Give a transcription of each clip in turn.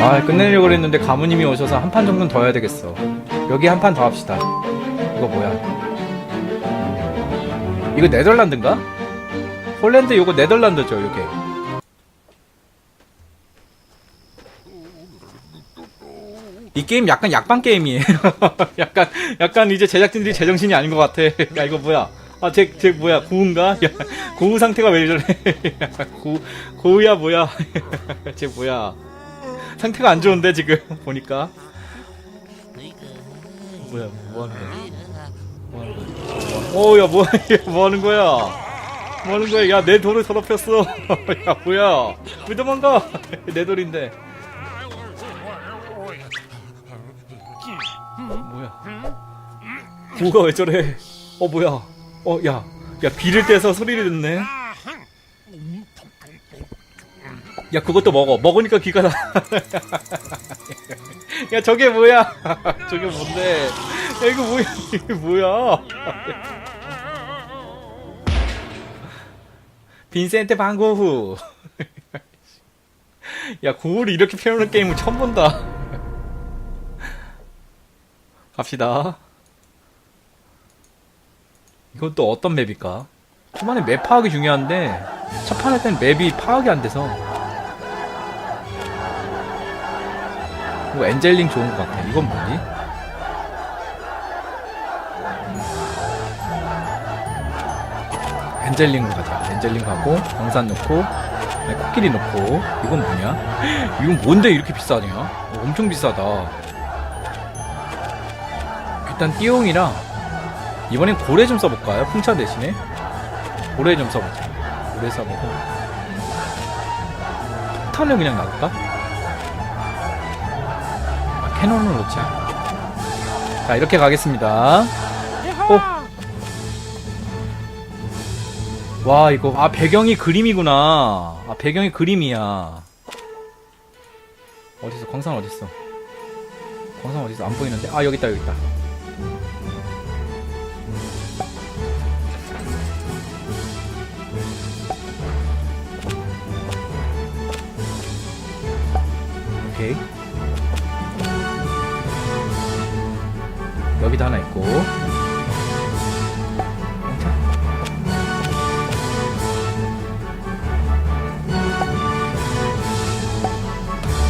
아 끝내려고 그랬는데 가무님이 오셔서 한 판 정도는 더 해야 되겠어. 여기 한 판 더 합시다. 이거 뭐야? 이거 네덜란드인가? 홀랜드 이거 네덜란드죠 이게. 이 게임 약간 약방 게임이에요. 약간 약간 이제 제작진들이 제정신이 아닌 것 같아. 야 이거 뭐야? 아 쟤쟤 쟤 뭐야? 고우인가? 야 고우 상태가 왜 야, 고 고우야 뭐야? 쟤 뭐야 상태가 안 좋은데 지금 보니까. 뭐야 뭐 하는 거야? 뭐 하는 거야? 어야 뭐, 뭐 하는 거야? 뭐 하는 거야? 야 내 돌을 더럽혔어. 야 뭐야? 왜 도망가? 내 돌인데. 뭐야? 고우가 왜 저래? 어 뭐야? 어야야 비를 떼서 소리를 듣네 야 그것도 먹어 먹으니까 귀가 나. 야 저게 뭐야? 저게 뭔데? 야 이거 뭐야? 이게 뭐야? 빈센트 방고후. 야 고울이 이렇게 표현하는 게임은 처음 본다. 갑시다. 이건 또 어떤 맵일까? 초반에 맵 파악이 중요한데 첫 판에 때는 맵이 파악이 안 돼서 이거 엔젤링 좋은 것 같아. 이건 뭐지? 엔젤링으로 가자. 엔젤링 가고 광산 넣고 네, 코끼리 넣고 이건 뭐냐? 이건 뭔데 이렇게 비싸냐? 어, 엄청 비싸다. 일단 띠용이랑 이번엔 고래 좀 써볼까요? 풍차 대신에 고래 좀 써보자. 고래 써보고 폭탄을 그냥 나갈까? 아, 캐논을 놓자. 자, 이렇게 가겠습니다. 어? 와, 이거, 아, 배경이 그림이구나. 아, 배경이 그림이야. 어딨어? 광산 어딨어? 광산 어딨어? 안 보이는데? 아, 여기 있다, 여기 있다. 여기도 하나 있고.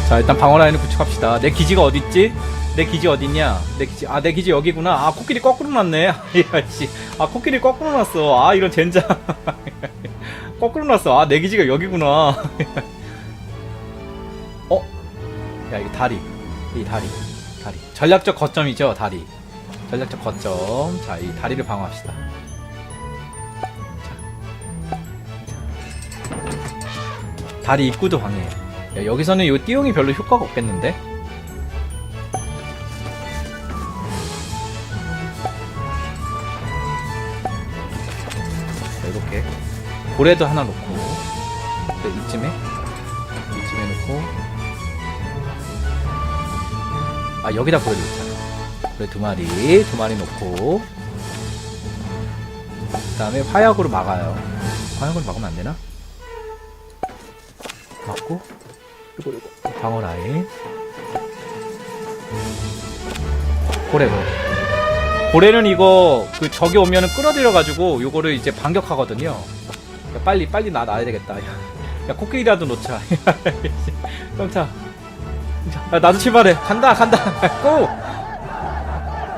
자, 일단 방어 라인을 구축합시다. 내 기지가 어딨지? 내 기지 어딨냐? 내 기지, 아, 내 기지 여기구나. 아, 코끼리 거꾸로 놨네. 아, 코끼리 거꾸로 놨어. 아, 이런 젠장. 거꾸로 놨어. 아, 내 기지가 여기구나. 어? 야, 이 다리. 이 다리. 다리. 전략적 거점이죠, 다리. 전략적 거점. 자, 이 다리를 방어합시다. 자. 다리 입구도 방해. 야, 여기서는 이 띠용이 별로 효과가 없겠는데? 자, 이렇게. 고래도 하나 놓고. 네, 이쯤에. 이쯤에 놓고. 아 여기다 놓자 고래 두 마리 두 마리 놓고. 그 다음에 화약으로 막아요. 화약으로 막으면 안 되나? 막고 요거 요거 방어 라인. 고래 고래. 고래는 이거 그 적이 오면은 끌어들여 가지고 요거를 이제 반격하거든요. 야, 빨리 빨리 나 놔야 되겠다. 야, 야 코끼리라도 놓자. 자, 야, 나도 출발해. 간다, 간다. 고!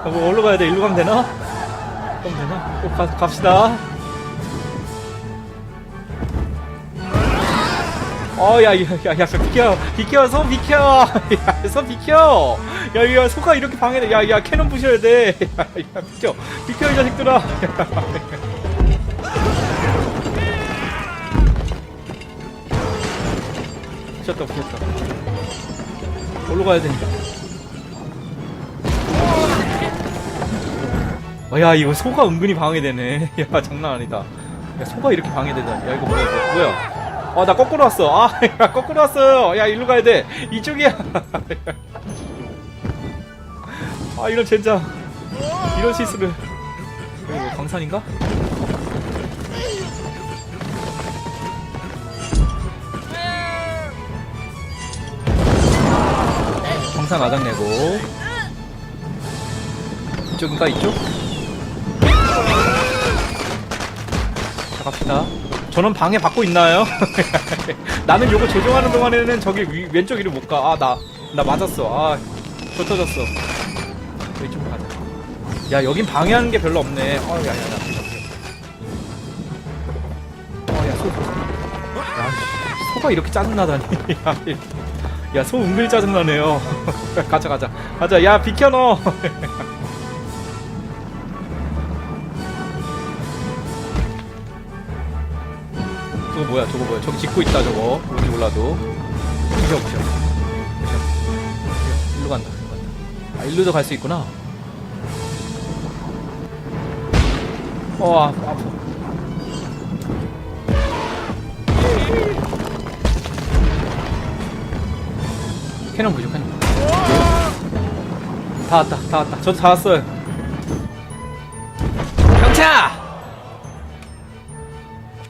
야, 뭐, 어디로 가야 돼? 일로 가면 되나? 가면 되나? 고, 가, 갑시다. 어, 야, 야, 야, 야, 비켜. 비켜, 손 비켜. 야, 손 비켜. 야, 야, 소가 이렇게 방해돼. 야, 야, 캐논 부셔야 돼. 야, 야, 비켜. 비켜, 이 자식들아. 부셨다, 부셨다. 어디로 가야 되니까. 야, 이거 소가 은근히 방해되네. 야, 장난 아니다. 야, 소가 이렇게 방해되다니. 야, 이거 뭐야, 이거 뭐야. 아, 나 거꾸로 왔어. 아, 야, 거꾸로 왔어요. 야, 일로 가야 돼. 이쪽이야. 아, 이런 젠장. 이런 실수를. 이거 뭐 광산인가? 방산 아작내고 이쪽인가 이쪽? 자 갑시다. 저는 방해 받고 있나요? 나는 요거 조종하는 동안에는 저기 위, 왼쪽 위로 못가. 아 나 나 맞았어. 아 흩어졌어. 이쪽으로 가자. 야 여긴 방해하는 게 별로 없네. 어 야야야. 어야 소. 야 소가 이렇게 짜증나다니. 야소 은근히 짜증나네요. 가자 가자. 가자. 야 비켜 너 뭐야 저거 뭐야. 저기 짚고 있다 저거. 뭔지 몰라도. 부셔 부셔 부셔 일로 간다 일로 간다. 아 일로도 갈 수 있구나. 어 아, 아파. 캐논 부족 캐논. 다 왔다 다 왔다. 저도 다 왔어요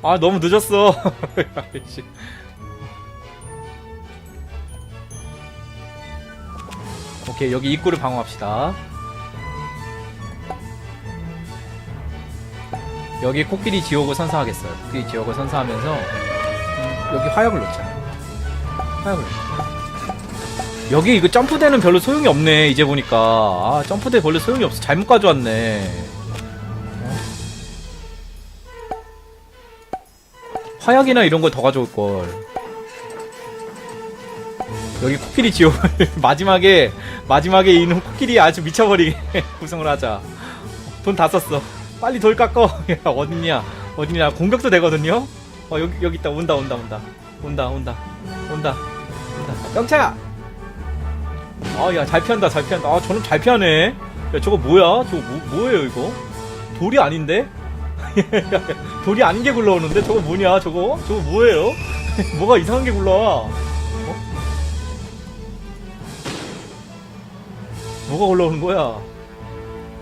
아 너무 늦었어. 아이씨. 오케이 여기 입구를 방어합시다. 여기 코끼리 지옥을 선사하겠어요. 코끼리 지옥을 선사하면서 음, 여기 화약을 놓자. 화약을 여기 이거 점프대는 별로 소용이 없네 이제 보니까. 아 점프대 별로 소용이 없어. 잘못 가져왔네 화약이나 이런 걸 더 가져올 걸. 여기 코끼리 지옥 마지막에 마지막에 이놈 코끼리 아주 미쳐버리게 구성을 하자. 돈 다 썼어. 빨리 돌 깎어. 야, 어딨냐? 어딨냐? 공격도 되거든요. 어 여기 여기 있다. 온다 온다 온다 온다 온다 온다 온다. 영차야. 아야 잘 피한다 잘 피한다. 아 저놈 잘 피하네. 야 저거 뭐야? 저거 뭐, 뭐예요 이거? 돌이 아닌데? 돌이 아닌 게 굴러오는데? 저거 뭐냐 저거? 저거 뭐예요? 뭐가 이상한 게 굴러와? 어? 뭐가 올라오는 거야?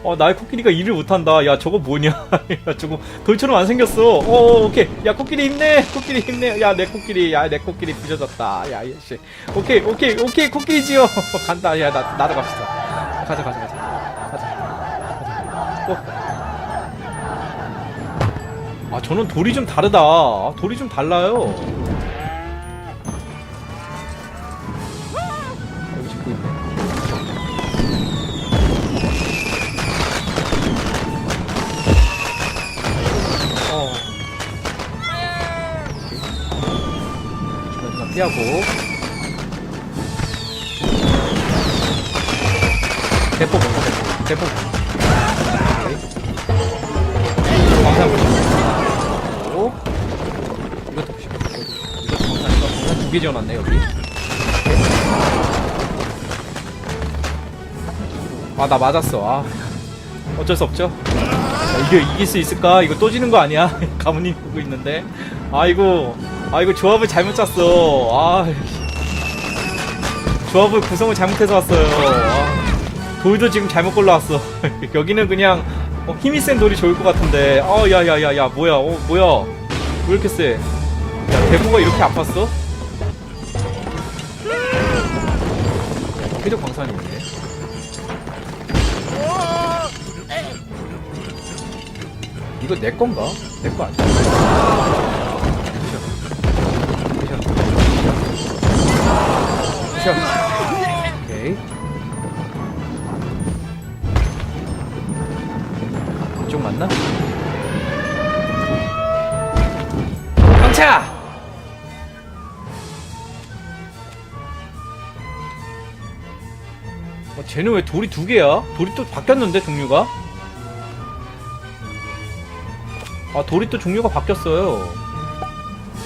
어 나의 코끼리가 일을 못한다. 야 저거 뭐냐? 야 저거 돌처럼 안 생겼어. 어 오케이. 야 코끼리 힘내. 코끼리 힘내. 야 내 코끼리. 야 내 코끼리 부셔졌다. 야이씨. 오케이 오케이 오케이. 코끼리 지어 간다. 야 나 나도 갑시다. 가자 가자 가자 아 저는 돌이 좀 다르다. 아, 돌이 좀 달라요. 여기 짓고 있네. 어. 중간 피하고. 대포 먹어 대포. 대포 광산 두 개 지어놨네 여기. 아 나 맞았어. 아. 어쩔 수 없죠. 야, 이게 이길 수 있을까? 이거 또 지는 거 아니야? 가문이 보고 있는데. 아이고 아이고 조합을 잘못 짰어. 아 조합을 구성을 잘못해서 왔어요. 아, 돌도 지금 잘못 골라왔어. 여기는 그냥 어, 힘이 센 돌이 좋을 것 같은데. 어 야야야야 뭐야? 어 뭐야? 왜 이렇게 세? 야 대구가 이렇게 아팠어? 해적 광산이 있네 이거 내 건가? 내 거 아니야? 부셔. 부셔. 부셔. 쟤는 왜 돌이 두 개야? 돌이 또 바뀌었는데 종류가? 아 돌이 또 종류가 바뀌었어요.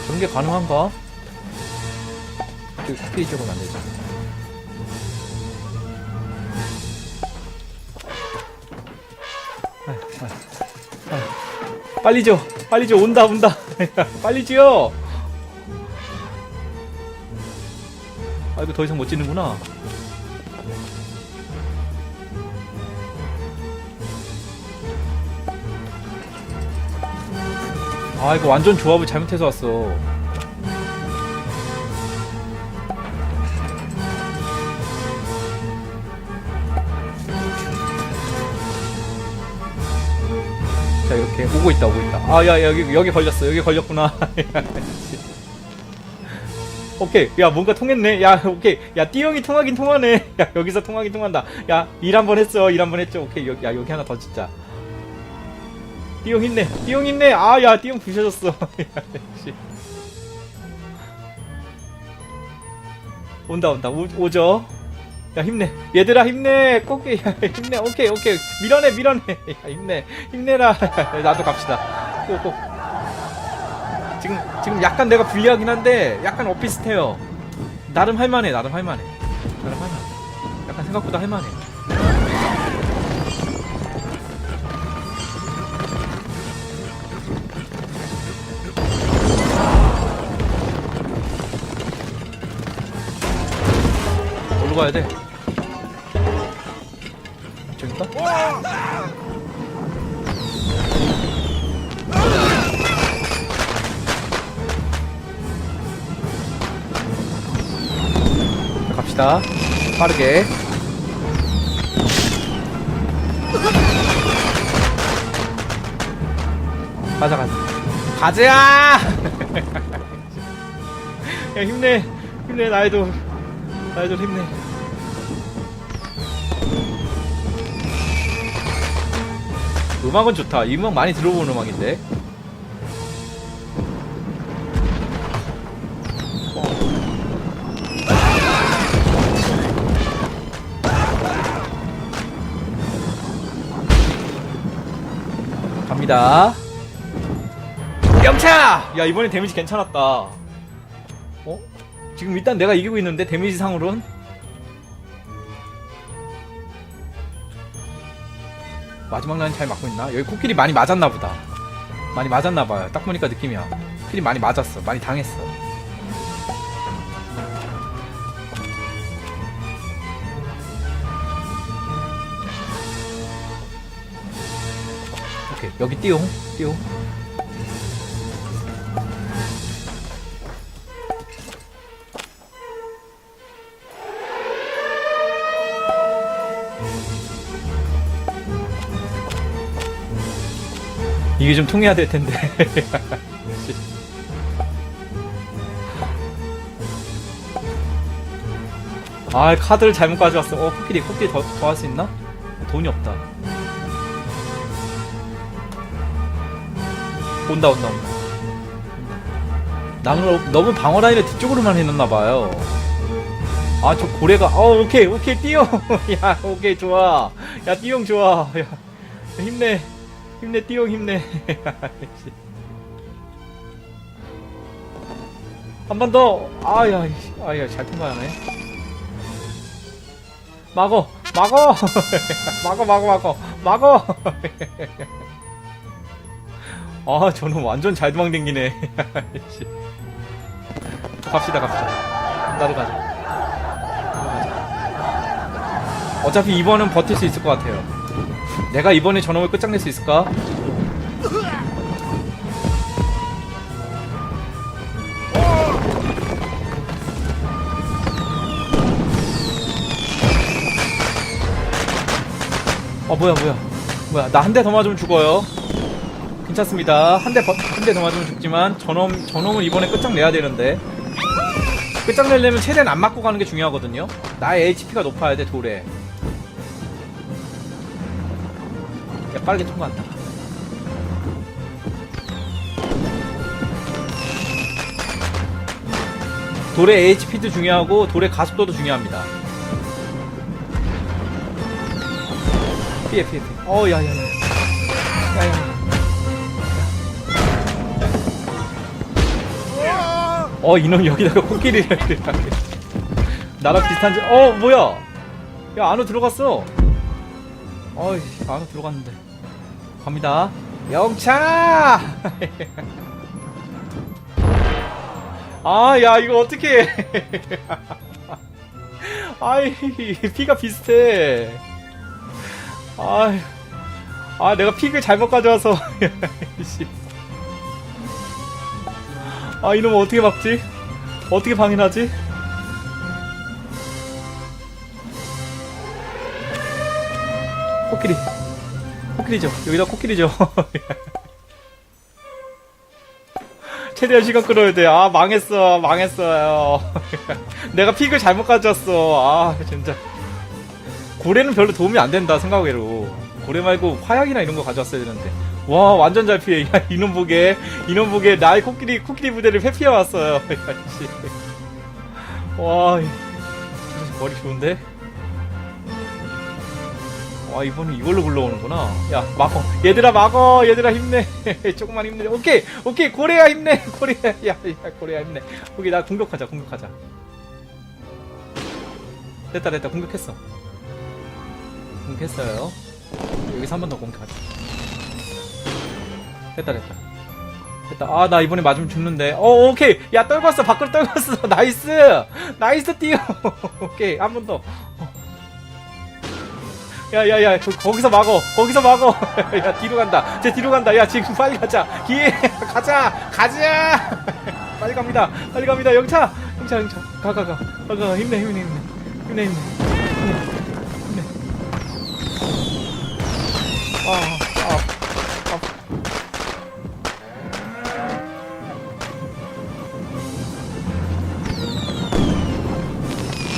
그런 게 가능한가? 코끼리 쪽은 안 되죠. 빨리 줘, 빨리 줘, 온다, 온다. 빨리 지어. 아 이거 더 이상 못 지는구나. 아 이거 완전 조합을 잘못해서 왔어. 자 이렇게 오고 있다 오고 있다. 아야 야, 여기 여기 걸렸어. 여기 걸렸구나. 오케이. 야 뭔가 통했네. 야 오케이. 야 띠용이 통하긴 통하네. 야 여기서 통하긴 통한다. 야 일 한 번 했어. 일 한 번 했죠. 오케이. 여, 야 여기 하나 더 진짜 띠용 있네. 띠용 있네. 아야 띠용 부셔졌어. 야, 씨. 온다 온다. 오, 오죠? 야 힘내. 얘들아 힘내. 꼭 야 힘내. 오케이 오케이. 밀어내 밀어내. 야 힘내. 힘내라. 나도 갑시다. 꼭꼭. 지금 지금 약간 내가 불리하긴 한데 약간 엇비슷해요. 나름 할만해 나름 할만해. 나름 할만해. 약간 생각보다 할만해 어디로 가야 돼? 저긴가? 자, 갑시다. 빠르게. 가자, 가자. 가자! 야, 힘내. 힘내, 나이도. 나이도 힘내. 음악은 좋다. 이 음악 많이 들어본 음악인데. 갑니다. 영차! 야, 이번에 데미지 괜찮았다. 어? 지금 일단 내가 이기고 있는데, 데미지 상으론? 마지막 라인 잘 맞고 있나? 여기 코끼리 많이 맞았나 보다. 많이 맞았나 봐요. 딱 보니까 느낌이야. 코끼리 많이 맞았어. 많이 당했어. 오케이. 여기 띠용. 띠용. 이게 좀 통해야 될 텐데. 아 카드를 잘못 가져왔어. 어 코끼리 코끼리 더 더 할 수 있나? 돈이 없다. 온다 온다 온다. 나는 너무 방어 라인을 뒤쪽으로만 해놨나 봐요. 아 저 고래가 어 오케이 오케이 띠용 야 오케이 좋아 야 띠용 좋아 야 힘내 힘내 띠용 힘내. 한 번 더. 아야 아야 잘 통과하네. 막어 막어. 막어 막어 막어. 막어. 아 저는 완전 잘 도망댕기네. 씨. 갑시다 갑시다. 나도 가자. 어차피 이번은 버틸 수 있을 것 같아요 내가 이번에 저놈을 끝장낼 수 있을까? 어 뭐야 뭐야. 뭐야 나 한 대 더 맞으면 죽어요. 괜찮습니다. 한 대 한 대 더 맞으면 죽지만 저놈 저놈을 이번에 끝장내야 되는데. 끝장내려면 최대한 안 맞고 가는 게 중요하거든요. 나의 HP가 높아야 돼 돌에 빠르게 통과한다. 돌의 HP도 중요하고 돌의 가속도도 중요합니다. 피해 피해 피해. 어 야야야. 야야 어 이놈 여기다가 코끼리를 나랑 비슷한지. 어 뭐야? 야 안으로 들어갔어. 어이 안으로 들어갔는데 갑니다 영차 아야 이거 어떻게 아이 피가 비슷해 아이 아 내가 픽을 잘못 가져와서 씨. 아 이놈 어떻게 막지? 어떻게 방해하지? 코끼리 코끼리죠. 여기다 코끼리죠. 최대한 시간 끌어야 돼. 아, 망했어. 망했어요. 내가 픽을 잘못 가져왔어. 아, 진짜. 고래는 별로 도움이 안 된다, 생각외로. 고래 말고 화약이나 이런 거 가져왔어야 되는데. 와, 완전 잘 피해. 야, 이놈 보게. 이놈 보게. 나의 코끼리, 코끼리 부대를 회피해 왔어요. 야, 씨. 와, 머리 좋은데? 와 이번엔 이걸로 불러오는구나. 야 막어. 얘들아 막어. 얘들아 힘내. 조금만 힘내. 오케이 오케이. 고래야 힘내. 고래야. 야, 야 고래야 힘내. 오케이 나 공격하자 공격하자. 됐다 됐다. 공격했어. 공격했어요. 여기서 한 번 더 공격하자. 됐다 됐다. 됐다. 아 나 이번에 맞으면 죽는데. 어 오케이. 야 떨궜어. 밖으로 떨궜어. 나이스. 나이스 뛰어. 오케이 한 번더 야야야 거기서 막어 거기서 막어 야 뒤로 간다 쟤 뒤로 간다 야 지금 빨리 가자 기회 가자 가자 빨리 갑니다 빨리 갑니다 영차 영차 영차 가가가 가가 힘내 힘내 힘내 힘내 힘내 힘내 힘내 아, 아, 아.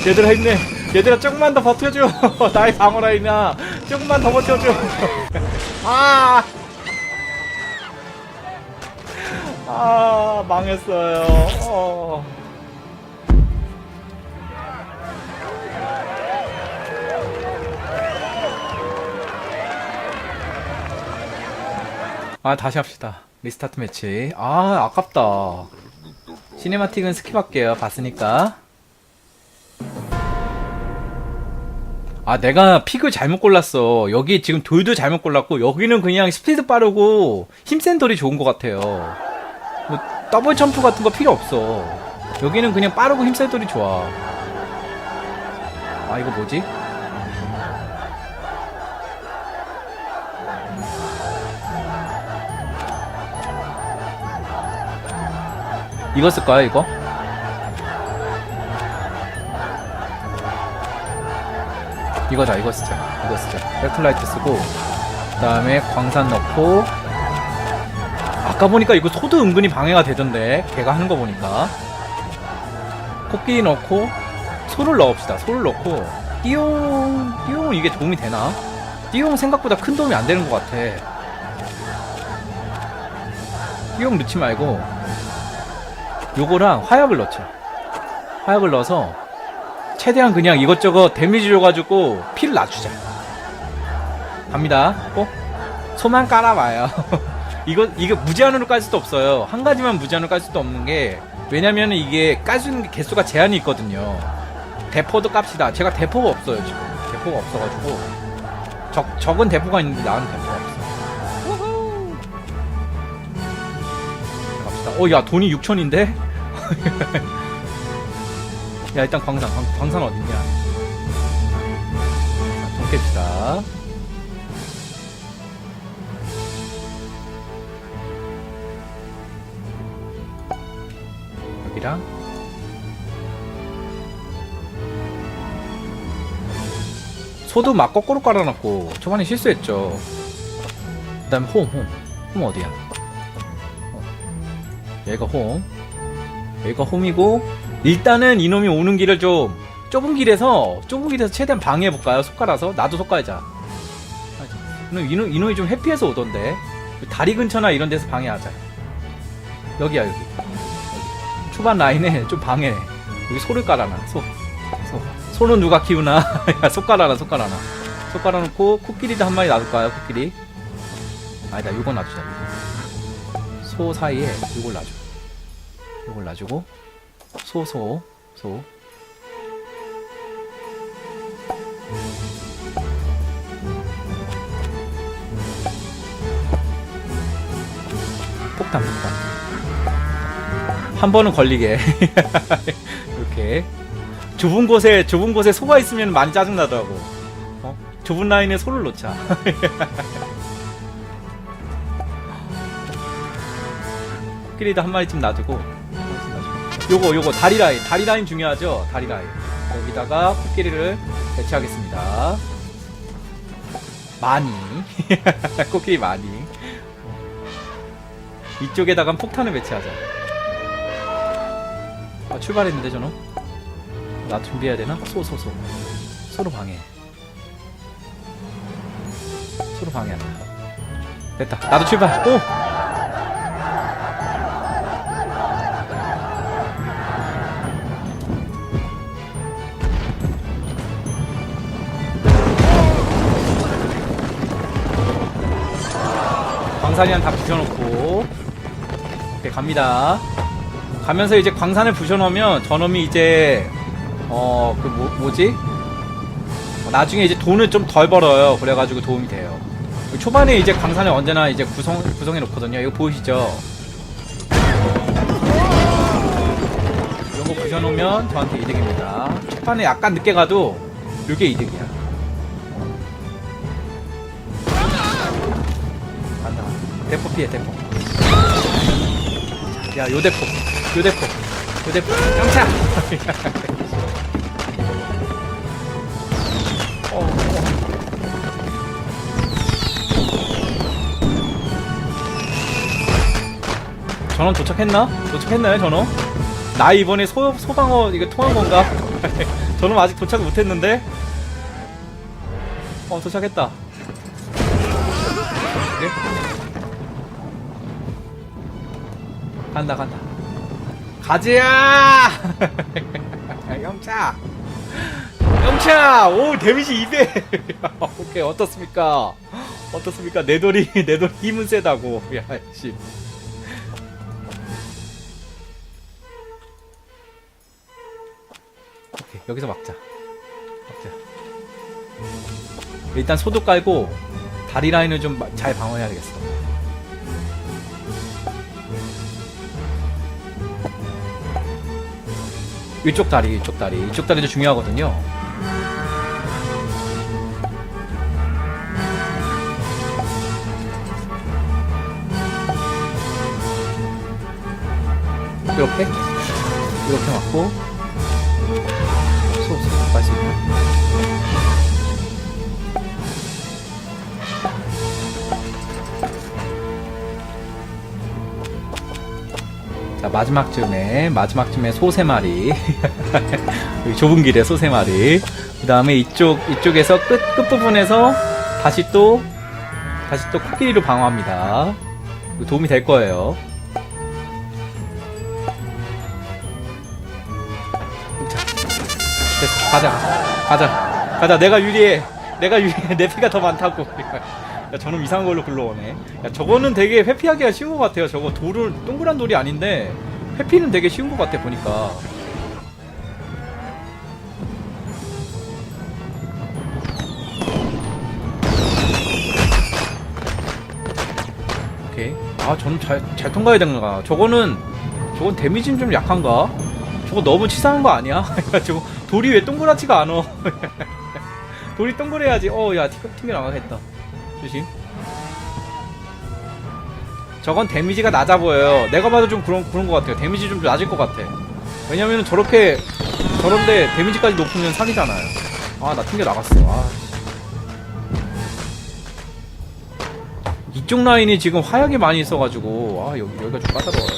얘들아 힘내 얘들아 조금만 더 버텨줘. 나의 방어라인아 조금만 더 버텨줘. 아, 아 망했어요. 어. 아 다시 합시다. 리스타트 매치. 아 아깝다. 시네마틱은 스킵할게요. 봤으니까 아 내가 픽을 잘못 골랐어 여기 지금 돌도 잘못 골랐고 여기는 그냥 스피드 빠르고 힘센 돌이 좋은 것 같아요 뭐 더블 점프 같은 거 필요 없어 여기는 그냥 빠르고 힘센 돌이 좋아 아 이거 뭐지? 이거 쓸까요 이거? 이거다 이거 쓰자. 이거 쓰자. 백플라이트 쓰고 그 다음에 광산 넣고. 아까 보니까 이거 소드 은근히 방해가 되던데 걔가 하는 거 보니까. 코끼리 넣고 소를 넣읍시다. 소를 넣고. 띠용 띠용은 이게 도움이 되나? 띠용 생각보다 큰 도움이 안 되는 것 같아. 띠용 넣지 말고 요거랑 화약을 넣자. 화약을 넣어서 최대한 그냥 이것저것 데미지 줘가지고 피를 낮추자. 갑니다. 꼭 소만 깔아봐요. 이거 이거 무제한으로 깔 수도 없어요. 한 가지만 무제한으로 깔 수도 없는 게 왜냐면 이게 깔 수 있는 게 개수가 제한이 있거든요. 대포도 깝시다. 제가 대포가 없어요 지금. 대포가 없어가지고 적 적은 대포가 있는데 나는 대포가 없어. 갑시다. 어야 돈이 6천인데? 야 일단 광산 광, 광산 어딨냐? 자, 돈 깹시다. 여기랑? 소도 막 거꾸로 깔아놨고 초반에 실수했죠. 그 다음에 홈홈. 홈 어디야? 어. 얘가 홈. 여기가 홈이고 일단은 이놈이 오는 길을 좀 좁은 길에서 좁은 길에서 최대한 방해해볼까요? 속가라서? 나도 속가자 이놈, 이놈, 이놈이 좀 회피해서 오던데. 다리 근처나 이런 데서 방해하자. 여기야 여기. 초반 라인에 좀 방해. 여기 소를 깔아놔 소, 소. 소는 누가 키우나? 야, 소 깔아놔 소 깔아놔. 소 깔아놓고 코끼리도 한 마리 놔둘까요 코끼리? 아니다 요거 놔주자 소 사이에 요걸 놔줘. 요걸 놔주고 소소 소. 폭탄 폭탄. 한 번은 걸리게. 이렇게. 좁은 곳에 좁은 곳에 소가 있으면 많이 짜증 나더라고. 어? 좁은 라인에 소를 놓자. 코끼리도 한 마리쯤 놔두고 요거 요거 다리 라인. 다리 라인 중요하죠? 다리 라인. 여기다가 코끼리를 배치하겠습니다. 많이. 코끼리 많이. 이쪽에다가 폭탄을 배치하자. 아, 출발했는데 저놈? 나 준비해야 되나? 소소 소. 소로 방해. 소로 방해한다 됐다. 나도 출발. 오 광산이랑 다 부셔놓고 오케이 갑니다. 가면서 이제 광산을 부셔놓으면 저놈이 이제 어 그 뭐, 뭐지? 어, 나중에 이제 돈을 좀 덜 벌어요. 그래가지고 도움이 돼요. 초반에 이제 광산을 언제나 이제 구성 구성해 놓거든요. 이거 보이시죠? 이런 거 부셔놓으면 저한테 이득입니다. 초반에 약간 늦게 가도 이게 이득이야 대포 피해, 대포. 야, 요 대포. 요 대포. 요 대포. 영차! 어, 어. 전원 도착했나? 도착했나요, 전원? 나 이번에 소, 소방어 이거 통한 건가? 저는 아직 도착 못했는데? 어, 도착했다. 네? 간다 간다. 가지야! 영차! 영차! 오 데미지 200 오케이 어떻습니까? 어떻습니까? 내 돌이 내 돌 힘은 세다고. 야씨. 오케이 여기서 막자. 막자. 일단 소도 깔고 다리 라인을 좀 잘 방어해야 되겠어. 이쪽 다리, 이쪽 다리, 이쪽 다리도 중요하거든요. 이렇게? 이렇게 맞고 자 마지막 쯤에 마지막 쯤에 소 세 마리. 여기 좁은 길에 소 세 마리. 그 다음에 이쪽 이쪽에서 끝 끝 부분에서 다시 또 다시 또 코끼리로 방어합니다. 도움이 될 거예요. 자 됐어. 가자. 가자. 가자. 내가 유리해. 내가 유리해. 내 피가 더 많다고 야, 저놈 이상한 걸로 굴러오네. 야, 저거는 되게 회피하기가 쉬운 것 같아요. 저거 돌은 동그란 돌이 아닌데 회피는 되게 쉬운 것 같아 보니까. 오케이. 아, 저는 잘, 잘 통과해야 되는가. 저거는, 저건 데미지는 좀 약한가? 저거 너무 치사한 거 아니야? 저거 돌이 왜 동그랗지가 않아? 돌이 동그래야지. 어, 야, 튕겨, 튕겨 나가겠다. 조심. 저건 데미지가 낮아 보여요. 내가 봐도 좀 그런 그런 것 같아요. 데미지 좀 낮을 것 같아. 왜냐면 저렇게 저런데 데미지까지 높으면 사기잖아요. 아 나 튕겨 나갔어. 아. 이쪽 라인이 지금 화약이 많이 있어가지고 아 여기 여기가 좀 까다로워요.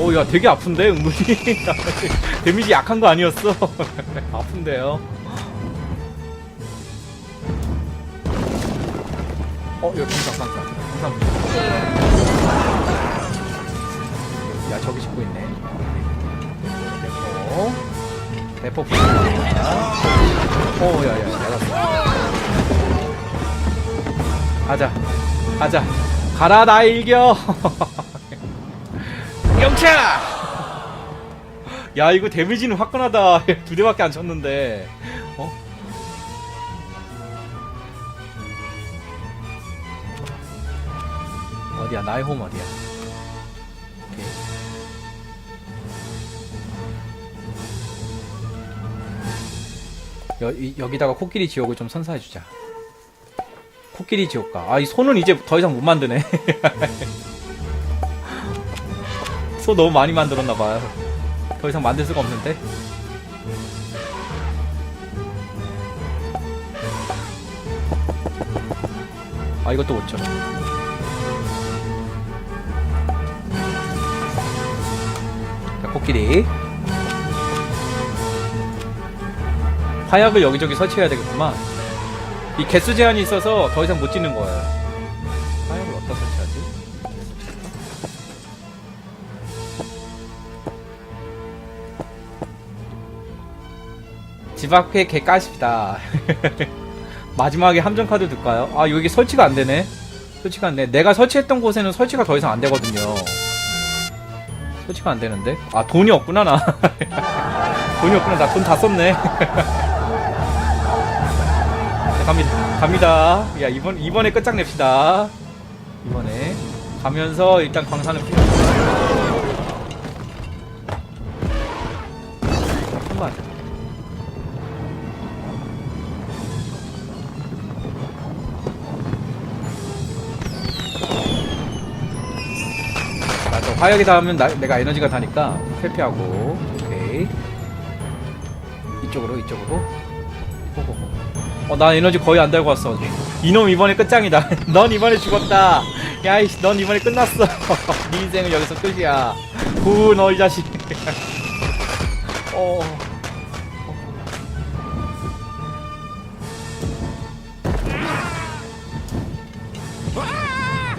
오 야 되게 아픈데 은근히 데미지 약한 거 아니었어. 아픈데요. 어, 여기 공상, 상상. 공상. 야, 저기 짓고 있네. 대포. 대포 부탁드립니다. 오, 야, 야, 나갔어. 가자. 가자. 가라, 나 일겨. 영차! 야, 이거 데미지는 화끈하다. 두 대밖에 안 쳤는데. 어? 어디야? 나의 홈 어디야? 여, 이, 여기다가 코끼리 지옥을 좀 선사해주자. 코끼리 지옥가. 아, 이 소는 이제 더 이상 못 만드네. 소 너무 많이 만들었나봐요. 더 이상 만들 수가 없는데. 아 이것도 못 쳐라 자 코끼리. 화약을 여기저기 설치해야 되겠구만. 이 개수 제한이 있어서 더 이상 못 짓는 거예요. 집 앞에 개 까십니다. 마지막에 함정 카드 둘까요? 아 여기 설치가 안 되네. 설치가 안 돼. 내가 설치했던 곳에는 설치가 더 이상 안 되거든요. 설치가 안 되는데? 아 돈이 없구나 나. 돈이 없구나 나 돈 다 썼네. 자, 갑니다. 갑니다. 야 이번 이번에 끝장냅시다. 이번에 가면서 일단 광산을 피워. 화약이 닿으면 나, 내가 에너지가 다니까 회피하고. 오케이. 이쪽으로 이쪽으로. 호호호. 어, 나 에너지 거의 안 달고 왔어. 이놈 이번에 끝장이다. 넌 이번에 죽었다. 야이씨, 넌 이번에 끝났어. 네 인생은 여기서 끝이야. 구, 너이 자식. 어.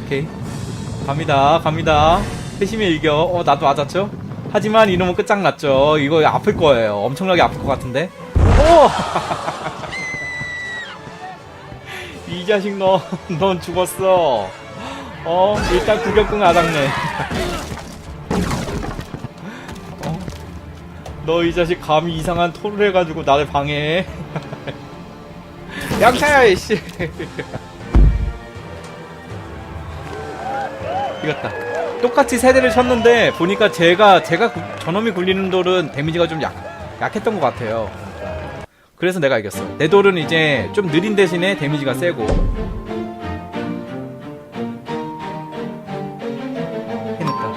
오케이. 갑니다, 갑니다. 회심의 일격. 어, 나도 맞았죠? 하지만 이놈은 끝장났죠. 이거 아플 거예요. 엄청나게 아플 것 같은데. 오! 이 자식 너, 넌 죽었어. 어, 일단 구경꾼 아닥네. 어? 너 이 자식 감히 이상한 토를 해가지고 나를 방해해. 양차야, 이씨. 이겼다. 똑같이 세대를 쳤는데 보니까 제가 제가 구- 저놈이 굴리는 돌은 데미지가 좀 약, 약했던 것 같아요. 그래서 내가 이겼어. 내 돌은 이제 좀 느린 대신에 데미지가 세고. 해냈다.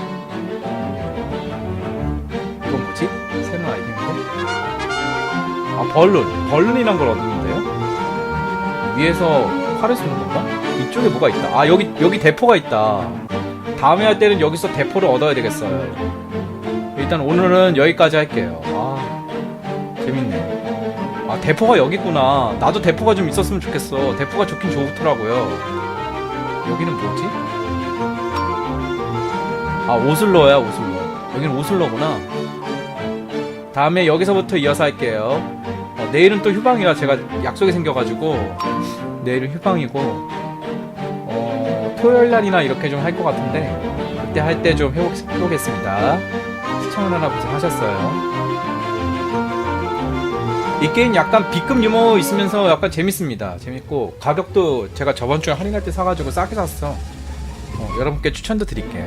이건 뭐지? 새로운 아이템인데? 아 벌룬. 벌룬이란 걸 얻었는데요? 위에서 활을 쏘는 건가? 이쪽에 뭐가 있다. 아 여기 여기 대포가 있다. 다음에 할 때는 여기서 대포를 얻어야 되겠어요. 일단 오늘은 여기까지 할게요. 아, 재밌네. 아, 대포가 여기 있구나. 나도 대포가 좀 있었으면 좋겠어. 대포가 좋긴 좋더라고요. 여기는 뭐지? 아, 오슬로야, 오슬로. 여기는 오슬로구나. 다음에 여기서부터 이어서 할게요. 어, 내일은 또 휴방이라 제가 약속이 생겨가지고, 내일은 휴방이고, 어, 토요일 날이나 이렇게 좀 할 것 같은데 그때 할 때 좀 해보겠습니다. 시청을 하나 고생하셨어요. 이 게임 약간 B급 유머 있으면서 약간 재밌습니다. 재밌고 가격도 제가 저번 주에 할인할 때 사가지고 싸게 샀어. 어, 여러분께 추천도 드릴게요.